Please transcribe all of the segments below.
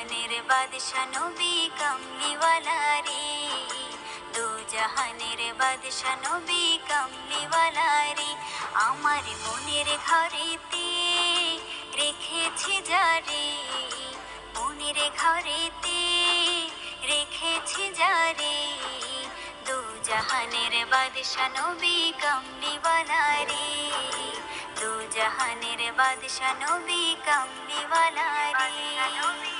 জাহানের বাদশা নবী কামলিওয়ালারি দু জাহানের বাদশা নবী কামলিওয়ালারি আমার মনের ঘরেতে রেখেছি যারে মনের ঘরেতে রেখেছি যারে দু জাহানের বাদশা নবী কামলিওয়ালারি দু জাহানের বাদশা নবী কামলিওয়ালারি নবী কামলিওয়ালারি নবী কামলিওয়ালারি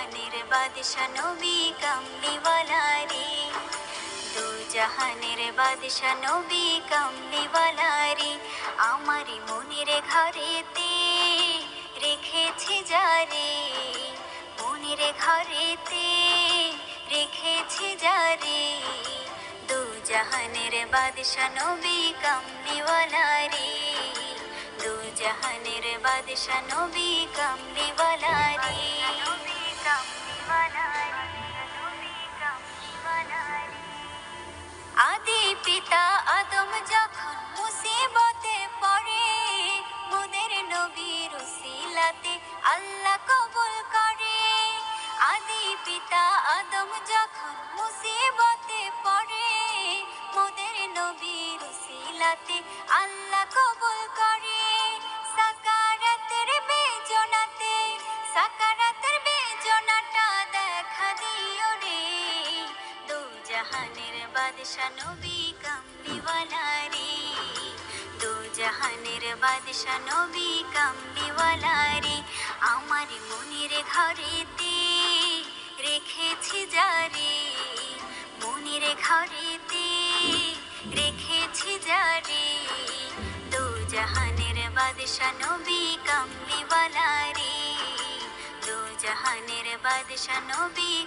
জাহানের বাদশা নবী কামলিওয়ালারি দু জাহানের বাদশা নবী কামলিওয়ালারি আমার মনের ঘরেতে রেখেছি যারে মনের ঘরেতে রেখেছে যারে দু জাহানের বাদশা নবী কামলিওয়ালারি দু জাহানের বাদশা নবী কামলিওয়ালারি আল্লাহ কবুল করে। আদি পিতা আদম যখন মুসিবতে পড়ে, মোদের নবীর উসিলাতে আল্লাহ কবুল করে। সাকারাতের বেজনাতে সাকারাতের বেজনাটা দেখা দিও রে। দু জাহানের বাদশা নবী কামলিওয়ালারি দু জাহানের বাদশা নবী কামলিওয়ালারি আমার মনের ঘরেতে রেখেছি জারি। মনির ঘরেতে রেখেছি জারি। দু জাহানের বাদশা নবী কামলিওয়ালারি। দু জাহানের বাদশা নবী